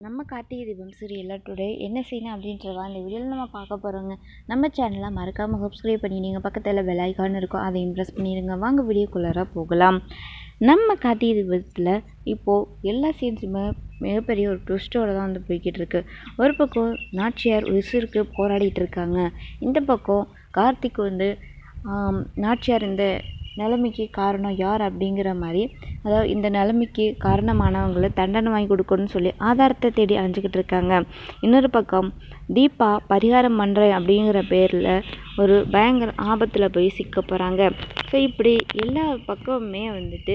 நம்ம கார்த்திகை தீபம் சீரியலில் டுடே என்ன செய்யணும் அப்படின்றதா இந்த வீடியோவில் நம்ம பார்க்க போகிறோங்க நம்ம சேனலை மறக்காமல் சப்ஸ்கிரைப் பண்ணி நீங்கள் பக்கத்தில் பெல் ஐக்கான் இருக்கும் அதை இம்ப்ரெஸ் பண்ணிடுங்க வாங்க வீடியோக்குள்ளார போகலாம். நம்ம கார்த்திகை தீபத்தில் இப்போது எல்லா சீன்ஸுமே மிகப்பெரிய ஒரு ட்விஸ்ட்டோடு தான் வந்து போய்கிட்டு இருக்கு. ஒரு பக்கம் நாச்சியார் உசுருக்கு போராடிட்டு இருக்காங்க. இந்த பக்கம் கார்த்திக் வந்து நாச்சியார் இந்த நிலைமைக்கு காரணம் யார் அப்படிங்கிற மாதிரி அதாவது இந்த நிலைமைக்கு காரணமானவங்களை தண்டனை வாங்கி கொடுக்கணும்னு சொல்லி ஆதாரத்தை தேடி அலைஞ்சிக்கிட்டு இருக்காங்க. இன்னொரு பக்கம் தீபா பரிகாரம் பண்ணுறேன் அப்படிங்கிற பேரில் ஒரு பயங்கர ஆபத்தில் போய் சிக்க போகிறாங்க ஸோ இப்படி எல்லா பக்கமுமே வந்துட்டு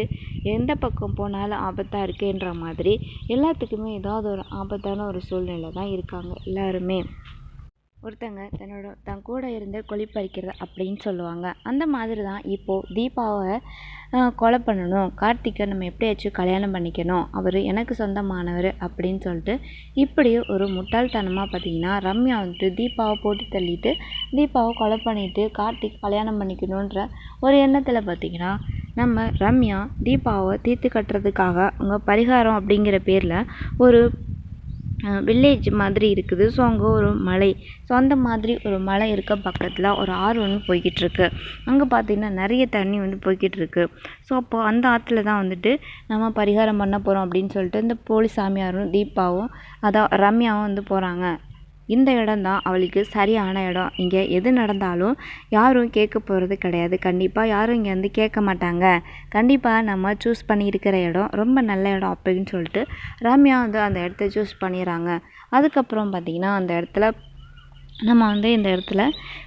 எந்த பக்கம் போனாலும் ஆபத்தாக இருக்கேன்ற மாதிரி எல்லாத்துக்குமே ஏதாவது ஒரு ஆபத்தான ஒரு சூழ்நிலை தான் இருக்காங்க எல்லாருமே. ஒருத்தங்க தன்னோட தன் கூட இருந்து கொழிப்பறிக்கிறது அப்படின்னு சொல்லுவாங்க. அந்த மாதிரி தான் இப்போது தீபாவை கொலை பண்ணணும். கார்த்திக்கை நம்ம எப்படியாச்சும் கல்யாணம் பண்ணிக்கணும். அவர் எனக்கு சொந்தமானவர் அப்படின்னு சொல்லிட்டு இப்படி ஒரு முட்டாள்தனமாக பார்த்தீங்கன்னா ரம்யா வந்துட்டு தீபாவை போட்டு தள்ளிட்டு தீபாவை கொலை பண்ணிட்டு கார்த்திக் கல்யாணம் பண்ணிக்கணுன்ற ஒரு எண்ணத்தில் பார்த்தீங்கன்னா நம்ம ரம்யா தீபாவை தீர்த்து கட்டுறதுக்காக அவங்க பரிகாரம் அப்படிங்கிற பேரில் ஒரு வில்லேஜ் மாதிரி இருக்குது. ஸோ அங்கே ஒரு மலை. ஸோ அந்த மாதிரி ஒரு மலை இருக்க பக்கத்தில் ஒரு ஆறு ஒன்று போய்கிட்டுருக்கு. அங்கே பார்த்தீங்கன்னா நிறைய தண்ணி வந்து போய்கிட்டு இருக்கு ஸோ அப்போ அந்த ஆற்றுல தான் வந்துட்டு நம்ம பரிகாரம் பண்ண போகிறோம் அப்படின்னு சொல்லிட்டு இந்த போலி சாமியாரும் தீபாவும் அதான் ரம்யாவும் வந்து போகிறாங்க இந்த இடம் தான் அவளுக்கு சரியான இடம். இங்கே எது நடந்தாலும் யாரும் கேட்க போகிறது கிடையாது. கண்டிப்பாக யாரும் இங்கே வந்து கேட்க மாட்டாங்க. கண்டிப்பாக நம்ம சூஸ் பண்ணியிருக்கிற இடம் ரொம்ப நல்ல இடம் அப்படின்னு சொல்லிட்டு ரம்யா வந்து அந்த இடத்த சூஸ் பண்ணிடுறாங்க. அதுக்கப்புறம் பார்த்திங்கன்னா அந்த இடத்துல நம்ம வந்து இந்த இடத்துல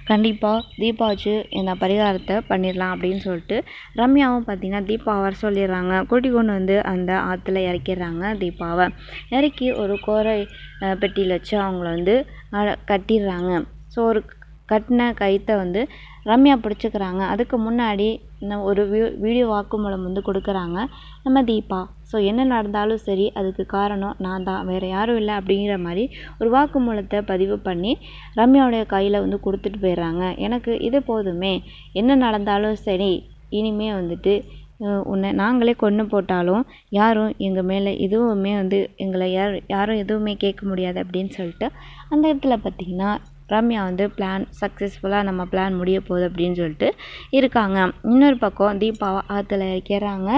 கண்டிப்பாக தீபா வச்சு இந்த பரிகாரத்தை பண்ணிடலாம் அப்படின்னு சொல்லிட்டு ரம்யாவும் பார்த்திங்கன்னா தீபாவை வர சொல்லிடுறாங்க. கூட்டி கொண்டு வந்து அந்த ஆற்றுல இறக்கிடுறாங்க தீபாவை. இறக்கி ஒரு கோரை பெட்டியில் வச்சு அவங்கள வந்து கட்டிடுறாங்க. ஸோ ஒரு கட்டின கயிற்றை வந்து ரம்யா பிடிச்சிக்கிறாங்க. அதுக்கு முன்னாடி இன்னும் ஒரு வீ வீடியோ வாக்குமூலம் வந்து கொடுக்குறாங்க. நம்ம தீபா. ஸோ என்ன நடந்தாலும் சரி அதுக்கு காரணம் நான் தான். வேறு யாரும் இல்லை அப்படிங்கிற மாதிரி ஒரு வாக்குமூலத்தை பதிவு பண்ணி ரம்யாவுடைய கையில் வந்து கொடுத்துட்டு போயிடுறாங்க. எனக்கு இது போதுமே. என்ன நடந்தாலும் சரி இனிமே வந்துட்டு உன்னை நாங்களே கொன்று போட்டாலும் யாரும் எங்கள் மேலே எதுவுமே வந்து எங்களை யார் யாரும் எதுவுமே கேட்க முடியாது அப்படின்னு சொல்லிட்டு அந்த இடத்துல பார்த்திங்கன்னா ரம்யா வந்து பிளான் சக்ஸஸ்ஃபுல்லாக நம்ம பிளான் முடிய போகுது அப்படின்னு சொல்லிட்டு இருக்காங்க. இன்னொரு பக்கம் தீபாவை ஆற்றுல இறக்கிறாங்க.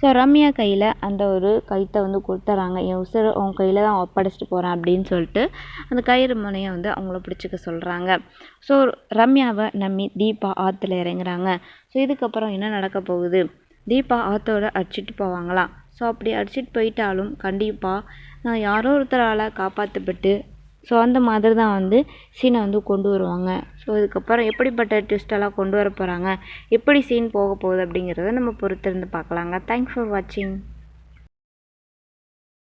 ஸோ ரம்யா கையில் அந்த ஒரு கயிற்றை வந்து கொடுத்துறாங்க. என் உசுறு உன் கையில் தான் ஒப்படைச்சிட்டு போகிறேன் அப்படின்னு சொல்லிட்டு அந்த கயிறு முனையை வந்து அவங்கள பிடிச்சிக்க சொல்கிறாங்க ஸோ ரம்யாவை நம்பி தீபா ஆற்றுல இறங்குறாங்க. ஸோ இதுக்கப்புறம் என்ன நடக்க போகுது? தீபா ஆற்றோட அடிச்சிட்டு போவாங்களாம் ஸோ அப்படி அடிச்சிட்டு போயிட்டாலும் கண்டிப்பாக நான் யாரோ ஒருத்தரால் காப்பாற்றப்பட்டு ஸோ அந்த மாதிரி தான் வந்து சீனை வந்து கொண்டு வருவாங்க. ஸோ இதுக்கப்புறம் எப்படிப்பட்ட ட்விஸ்டெல்லாம் கொண்டு வர போகிறாங்க எப்படி சீன் போக போகுது அப்படிங்கிறத நம்ம பொறுத்திருந்து பார்க்கலாங்க. தேங்க்ஸ் ஃபார் வாட்சிங்